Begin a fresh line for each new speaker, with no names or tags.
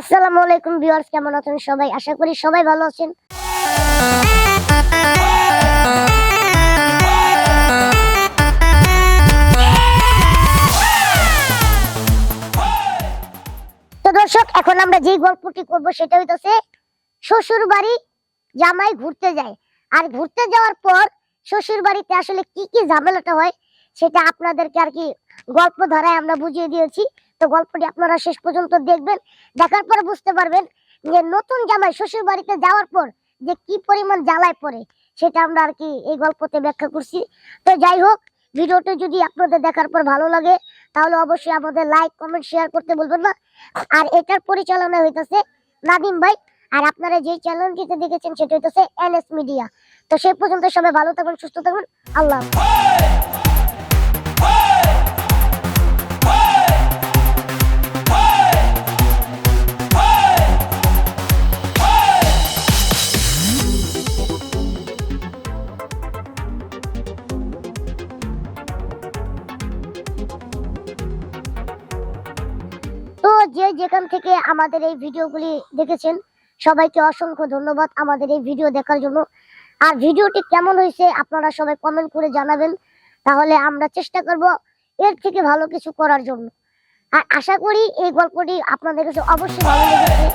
আসসালামু আলাইকুম ভিউয়ার্স, কেমন আছেন সবাই? আশা করি সবাই ভালো আছেন। তো দর্শক, এখন আমরা যে গল্পটি করব সেটা হইতাছে শ্বশুর বাড়ি জামাই ঘুরতে যায়। আর ঘুরতে যাওয়ার পর শ্বশুর বাড়িতে আসলে কি কি ঝামেলাটা হয়, সেটা আপনাদেরকে আর কি গল্প ধারায় আমরা বুঝিয়ে দিয়েছি। তো গল্পটি আপনারা শেষ পর্যন্ত দেখবেন, দেখার পর বুঝতে পারবেন যে নতুন জামাই শ্বশুর বাড়িতে যাওয়ার পর যে কি পরিমাণ জ্বালায় পড়ে, সেটা আমরা আর কি এই গল্পতে ব্যাখ্যা করছি। তো যাই হোক, ভিডিওটি যদি আপনাদের দেখার পর ভালো লাগে, তাহলে অবশ্যই আমাদের লাইক, কমেন্ট, শেয়ার করতে বলবেন না। আর এটার পরিচালনা হইতেছে নাদিম ভাই, আর আপনারা যে চ্যানেলটিতে দেখেছেন সেটা হইতেছে এন এস মিডিয়া। তো সেই পর্যন্ত সবাই ভালো থাকুন, সুস্থ থাকুন। আল্লাহ যে যেখান থেকে আমাদের এই ভিডিওগুলি দেখেছেন, সবাইকে অসংখ্য ধন্যবাদ আমাদের এই ভিডিও দেখার জন্য। আর ভিডিওটি কেমন হয়েছে আপনারা সবাই কমেন্ট করে জানাবেন। তাহলে আমরা চেষ্টা করব এর থেকে ভালো কিছু করার জন্য। আর আশা করি এই গল্পটি আপনাদের কাছে অবশ্যই ভালো লেগেছে।